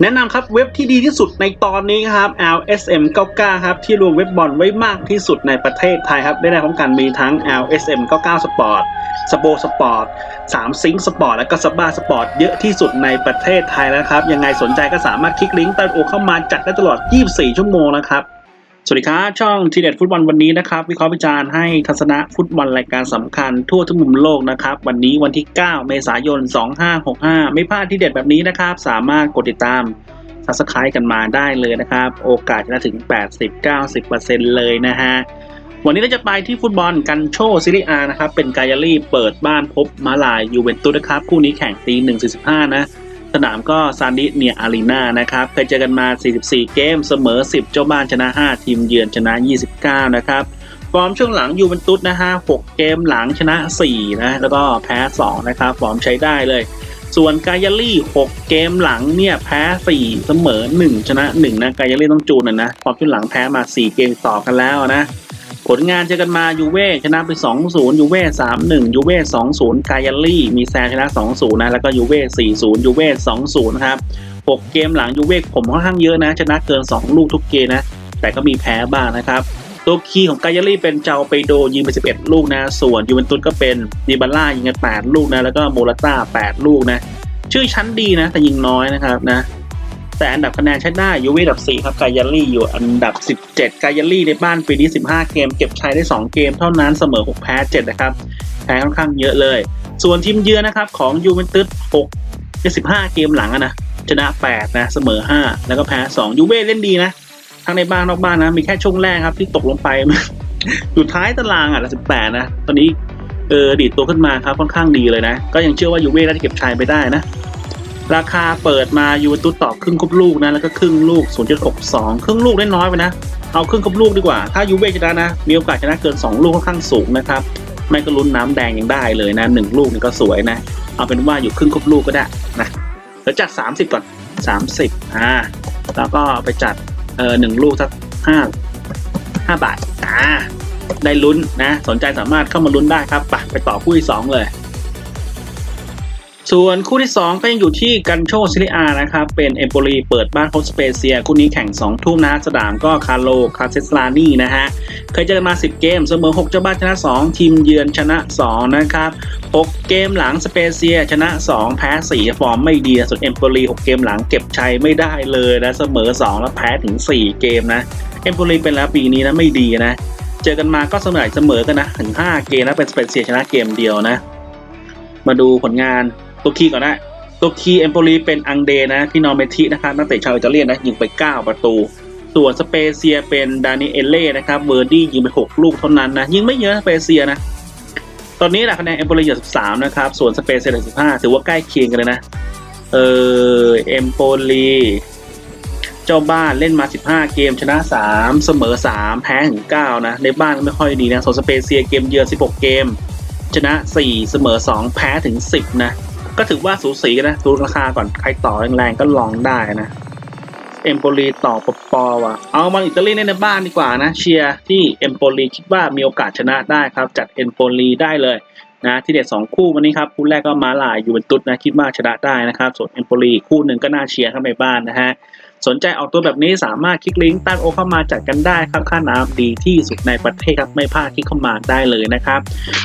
แนะนำครับเว็บที่ดีที่สุดในตอนนี้ครับ LSM 99ครับที่รวมเว็บบอลไว้มากที่สุดในประเทศไทยครับได้ในพร้อมกันมีทั้ง LSM 99 Sport สโปสปอร์ต3ซิงสปอร์ตและก็สบ้าสปอร์ตเยอะที่สุดในประเทศไทยแล้วครับ ยังไงสนใจก็สามารถคลิกลิงก์ใต้โอเข้ามาจัดได้ตลอด 24 ชั่วโมงนะครับ สวัสดีครับ ช่องทีเด็ดฟุตบอลวันนี้นะครับ วิเคราะห์วิจารณ์ให้ทัศนะฟุตบอลรายการสำคัญทั่วทุกมุมโลกนะครับ วันนี้วันที่ 9 เมษายน 2565 ไม่พลาดทีเด็ดแบบนี้นะครับ สามารถกดติดตามซับสไครต์กันมาได้เลยนะครับ โอกาสจะถึง 80-90%เลยนะฮะ วันนี้เราจะไปที่ฟุตบอลกันโชซิริอานะครับเป็นกายารี่เปิดบ้านพบมาลายยูเวนตุสนะครับคู่นี้แข่งตี1.45นะ สนามก็ซานดิเนียอารีนานะครับ เคยเจอกันมา 44 เกมเสมอ 10 เจ้าบ้านชนะ 5 ทีมเยือนชนะ 29 นะครับ ฟอร์มช่วงหลังยูเวนตุสนะฮะ 6 เกมหลังชนะ 4 นะ แล้วก็แพ้ 2 นะครับ ฟอร์มใช้ได้เลย ส่วนกายาลี่ 6 เกมหลังเนี่ยแพ้ 4 เสมอ 1 ชนะ 1 นะ กายาลี่ต้องจูนนะนะ ฟอร์มช่วงหลังแพ้มา 4 เกมต่อกันแล้วนะ ผลงานเจอกันมายูเว่ชนะไป 2-0ยูเว่3-1ยูเว่2-0กายาลี่มีแซงชนะ 2-0นะแล้วก็ยูเว่4-0ยูเว่2-0ครับ6 เกมหลังยูเว่ผมค่อนข้างเยอะนะ ชนะเกิน 2 ลูกทุกเกมนะ แต่ก็มีแพ้บ้างนะครับ ตัวคีย์ของกายาลี่เป็นเจ้าไปโดยิงไป 11 ลูกนะ ส่วนยูเวนตุสก็เป็นดิบาร่ายิงกัน8ลูกนะแล้วก็โมราต้า8ลูกนะ ชื่อชั้นดีนะ แต่ยิงน้อยนะครับนะ แต่อันดับคะแนนใช้ได้ยูเว่อันดับ 4 ครับกายาลี่อยู่อันดับ 17 กายาลี่ในบ้านปีนี้ 15 เกม เก็บชัยได้ 2 เกมเท่านั้นเสมอ 6 แพ้ 7 นะครับ แพ้ค่อนข้างเยอะเลย ส่วนทีมเยือนนะครับของยูเวนตุส6ใน15 เกมหลังนะชนะ 8 นะเสมอ 5 แล้วก็แพ้ 2 ยูเว่เล่นดีนะ ทั้งในบ้านนอกบ้านนะ มีแค่ช่วงแรกครับที่ตกลงไปอยู่ท้ายตารางอะ18 นะ ตอนนี้เออดีดตัวขึ้นมาครับค่อนข้างดีเลยนะ ก็ยังเชื่อว่ายูเว่น่าจะเก็บชัยไปได้นะ ราคาเปิดมายูเวนตุสต่อครึ่งครบลูกนะ แล้วก็ครึ่งลูก 0.62 ครึ่งลูกได้น้อยไปนะ เอาครึ่งครบลูกดีกว่า ถ้ายูเว่ชนะนะ มีโอกาสชนะเกิน 2 ลูกค่อนข้างสูงนะครับ ไม่ก็ลุ้นน้ำแดงยังได้เลยนะ 1 ลูกนี่ก็สวยนะ เอาเป็นว่าอยู่ครึ่งครบลูกก็ได้นะเดี๋ยวจัด 30 ก่อน 30 อ่า แล้วก็ไปจัดเออหนึ่งลูกสักห้าห้าบาท อ่า ได้ลุ้นนะ สนใจสามารถเข้ามาลุ้นได้ครับ ไปไปต่อคู่ที่สองเลย ส่วนคู่ที่ 2 ก็ยังอยู่ที่กันโชซิลิอานะครับ เป็นเอมโปลีเปิดบ้านพบสเปเซีย คู่นี้แข่ง 2 ทุ่มนะสนามก็คาร์โลคาเซสลานีนะฮะ เคยเจอกันมา 10 เกม เสมอ 6 เจ้าบ้านชนะ 2 ทีมเยือนชนะ 2 นะครับ 6 เกมหลังสเปเซีย ชนะ 2 แพ้ 4 ฟอร์มไม่ดี ส่วนเอมโปลี6 เกมหลังเก็บชัยไม่ได้เลยนะ เสมอ 2 แล้วแพ้ถึง 4 เกมนะ เอมโปลีเป็นแล้วปีนี้นะไม่ดีนะ เจอกันมาก็เสมอเสมอกันนะถึง 5 เกมนะเป็นสเปเซียชนะเกมเดียวนะ มาดูผลงาน ตัวคีก่อนนะตัวคีเอมโปลีเป็นอังเดนะที่นอร์เมทินะครับนักเตะชาวอิตาเลียนนะยิงไป 9 ประตู ส่วนสเปเซียเป็นดานิเอเล่นะครับเวอร์ดี้ยิงไป 6 ลูกเท่านั้นนะยิงไม่เยอะสเปเซียนะตอนนี้แหละคะแนนเอมโปลีอยู่13 นะครับ ส่วนสเปเซียอยู่15 ถือว่าใกล้เคียงกันเลยนะ เออเอมโปลีเจ้าบ้านเล่นมา 15 เกมชนะ 3 เสมอ 3 แพ้ถึง9นะ ในบ้านก็ไม่ค่อยดีนะส่วนสเปเซียเกมเยือน 16 เกม ชนะ 4 เสมอ 2 แพ้ถึง 10 นะ ก็ถือว่าสูสีกันนะ ดูราคาก่อน ใครต่อแรงๆก็ลองได้นะ เอมโปลีต่อปปอว่ะ เอามาอิตาลีในบ้านดีกว่านะ เชียร์ที่เอมโปลีคิดว่ามีโอกาสชนะได้ครับ จัดเอมโปลีได้เลยนะที่เด็ด2คู่วันนี้ครับคู่แรกก็มาลายยูเวนตุสนะคิดว่าชนะได้นะครับ ส่วนเอมโปลีคู่หนึ่งก็น่าเชียร์เข้าในบ้านนะฮะ สนใจออกตัวแบบนี้สามารถคลิกลิงก์ตั้งโอเข้ามาจัดกันได้ครับค่าน้ำดีที่สุดในประเทศครับไม่พลาดคลิกเข้ามาได้เลยนะครับ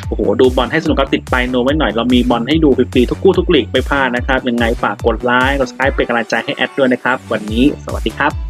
โอ้โหดูบอลให้สนุกครับติดไปโนไว้หน่อยเรามีบอลให้ดูฟรีๆทุกคู่ทุกหลีกไม่พลาดนะครับยังไงฝากกดไลค์กดซับสไครป์เป็นกำลังใจให้แอดด้วยนะครับ วันนี้สวัสดีครับ